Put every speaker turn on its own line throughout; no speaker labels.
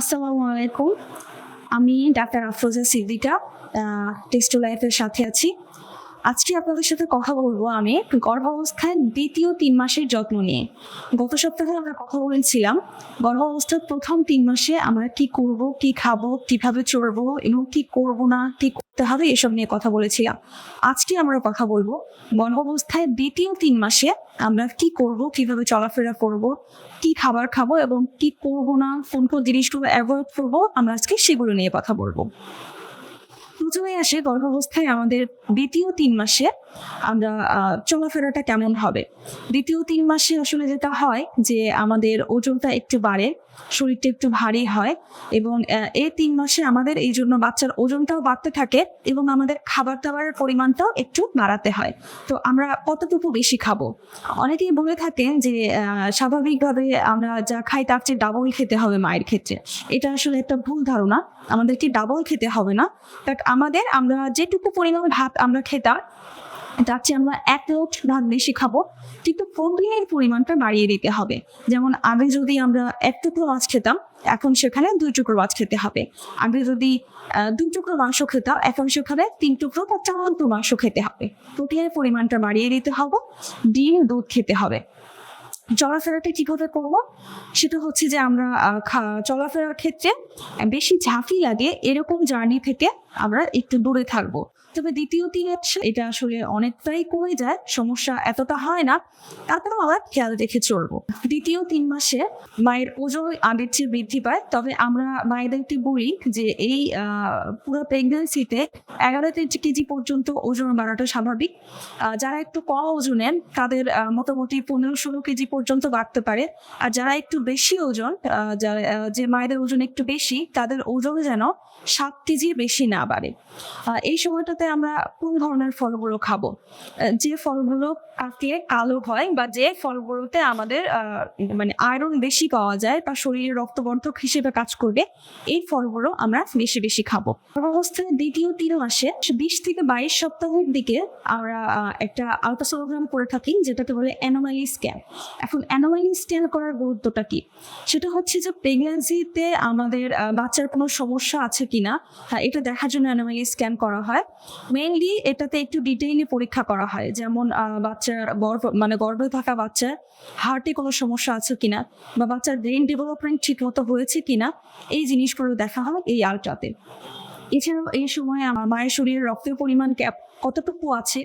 আসসালামু আলাইকুম। আমি ডাক্তার আফরোজা সিদ্দিকা টেস্ট লাইফের সাথে আছি। আজকে আপনাদের সাথে কথা বলব আমি গর্ভাবস্থায় দ্বিতীয় তিন মাসের যত্ন নিয়ে। গত সপ্তাহে আমরা কথা বলেছিলাম গর্ভাবস্থার প্রথম তিন মাসে আমরা কি করব, কি খাব, কীভাবে চড়বো এবং কি করব না, কি হবে এসব নিয়ে কথা বলেছিলাম। আজকে আমরা কথা বলব। গর্ভাবস্থায় দ্বিতীয় তিন মাসে আমরা কি করব, কীভাবে চলাফেরা করব, কি খাবার খাব এবং কি করব না, কোন কোন জিনিসগুলো অ্যাভয়েড করব, আমরা আজকে সেগুলো নিয়ে কথা বলব। প্রথমে আসে গর্ভাবস্থায় আমাদের দ্বিতীয় তিন মাসে আমরা চলাফেরাটা কেমন হবে? দ্বিতীয় তিন মাসে আসলে যেটা হয় যে আমাদের ওজনটা একটু বাড়ে, শরীরটা একটু ভারী হয় এবং এই তিন মাসে আমাদের এই জন্য বাচ্চার ওজনটাও বাড়তে থাকে এবং আমাদের খাবার দাবারের পরিমাণটাও একটু বাড়াতে হয়। তো আমরা কতটুকু বেশি খাব? অনেকেই বলে থাকেন যে স্বাভাবিকভাবে আমরা যা খাই তার চেয়ে ডাবল খেতে হবে মায়ের ক্ষেত্রে। এটা আসলে একটা ভুল ধারণা। আমাদেরকে ডাবল খেতে হবে না। বাট আমাদের, আমরা যেটুকু পরিমাণ ভাত আমরা খেতাম, তার চেয়ে আমরা এক লোট ভাত বেশি খাব, কিন্তু প্রোটিনের পরিমাণটা বাড়িয়ে দিতে হবে। যেমন আগে যদি আমরা এক টুকরো মাছ খেতাম, এখন সেখানে দুই টুকরো মাছ খেতে হবে। আগে যদি দুই টুকরো মাংস খেতাম, এখন সেখানে তিন টুকরো বা চার মাংস খেতে হবে। প্রোটিনের পরিমাণটা বাড়িয়ে দিতে হবে, ডিম, দুধ খেতে হবে। চলাফেরাটা কীভাবে করব? সেটা হচ্ছে যে আমরা চলাফেরার ক্ষেত্রে বেশি ঝাঁফি লাগে এরকম জার্নি থেকে আমরা একটু দূরে থাকব। তবে দ্বিতীয় দিনে এটা আসলে অনেকটাই কমে যায়, সমস্যা এতটা হয় না। তারপরে আমরা খেয়াল রেখে চলবো। দ্বিতীয় তিন মাসে মায়ের ওজন আগের চেয়ে বৃদ্ধি পায়। তবে আমরা মায়েদেরকে বলি যে এই পুরো প্রেগনেন্সিতে এগারো থেকে কেজি পর্যন্ত ওজন বাড়াটা স্বাভাবিক। যারা একটু কম ওজনের তাদের মোটামুটি পনেরো ষোলো কেজি পর্যন্ত বাড়তে পারে। আর যারা একটু বেশি ওজন যারা যে মায়েদের ওজন একটু বেশি, তাদের ওজন যেন সাত কেজির বেশি না বাড়ে। এই সময়টাতে আমরা কোন ধরনের ফলগুলো খাব? যে ফলগুলো কাটিয়ে কালো হয় বা যে ফলগুলোতে আমাদের মানে আয়রন বেশি পাওয়া যায় বা শরীরে রক্তবর্ধক হিসেবে কাজ করবে এই ফলগুলো আমরা বেশি বেশি খাব। অবস্থায় দ্বিতীয় তিন মাসে বিশ থেকে বাইশ সপ্তাহের দিকে আমরা একটা আলট্রাসোনোগ্রাম করে থাকি যেটাকে বলে অ্যানোমালি স্ক্যান এখন অ্যানোমালি স্ক্যান করার গুরুত্বটা কি? সেটা হচ্ছে যে প্রেগনেন্সিতে আমাদের বাচ্চার কোনো সমস্যা আছে কিনা হ্যাঁ, এটা দেখার জন্য অ্যানোমালি স্ক্যান করা হয়। মেইনলি এটাতে একটু ডিটেইলে পরীক্ষা করা হয়। যেমন বাচ্চার গর্ভ মানে গর্ভে থাকা বাচ্চার হার্টে কোনো সমস্যা আছে কিনা বা বাচ্চার ব্রেন ডেভেলপমেন্ট ঠিক মতো হয়েছে কিনা, এই জিনিসগুলো দেখা হয় এই আলট্রাতে এছাড়াও এই সময় আমার মায়ের শরীরে রক্তের পরিমাণ কতটুকু আছে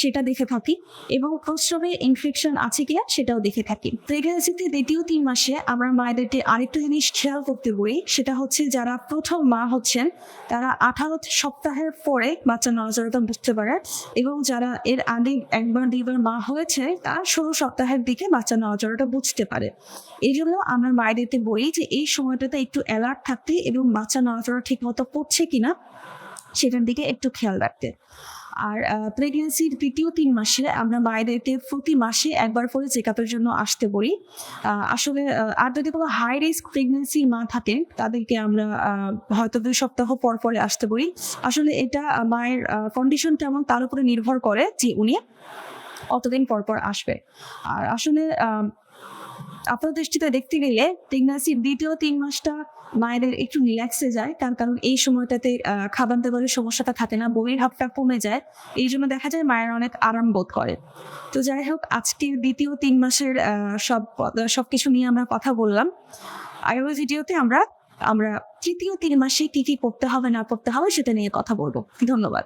সেটা দেখে থাকি এবং প্রস্রাবে ইনফেকশন আছে কিনা সেটাও দেখে থাকি। প্রেগনেন্সিতে দ্বিতীয় তিন মাসে আমরা মায়েদেরকে আরেকটা জিনিস খেয়াল করতে বলি, সেটা হচ্ছে যারা প্রথম মা হচ্ছেন, তারা আঠারো সপ্তাহের পরে বাচ্চা নড়াচড়াটা বুঝতে পারে এবং যারা এর আগে একবার, দুইবার মা হয়েছে, তারা ষোলো সপ্তাহের দিকে বাচ্চা নড়াচড়াটা বুঝতে পারে। এই জন্য আমরা মায়েদেরকে বলি যে এই সময়টাতে একটু অ্যালার্ট থাকতে এবং বাচ্চা নড়াচড়া ঠিক মতো পড়ছে কিনা সেটার দিকে একটু খেয়াল রাখতে। আর প্রেগনেন্সির তৃতীয় তিন মাসে আমরা মায়েদেরকে প্রতি মাসে একবার করে চেক আপের জন্য আসতে বলি। আসলে আর যদি কোনো হাই রিস্ক প্রেগনেন্সি মা থাকেন তাদেরকে আমরা হয়তো দুই সপ্তাহ পর পরে আসতে বলি। আসলে এটা মায়ের কন্ডিশন কেমন তার উপরে নির্ভর করে যে উনি অতদিন পর পর আসবে। আর আসলে আপনার দৃষ্টিতে দেখতে গেলে প্রেগনেন্সির দ্বিতীয় তিন মাসটা মায়েদের একটু রিল্যাক্সে যায়, তার কারণ এই সময়টাতে খাবার দাবারের সমস্যাটা থাকে না, বমির ভাবটা কমে যায়, এই জন্য দেখা যায় মায়ের অনেক আরাম বোধ করে। তো যাই হোক, আজকের দ্বিতীয় তিন মাসের সব সব কিছু নিয়ে আমরা কথা বললাম। আগের ভিডিওতে আমরা আমরা তৃতীয় তিন মাসে কি কি করতে হবে, না করতে হবে, সেটা নিয়ে কথা বলব। ধন্যবাদ।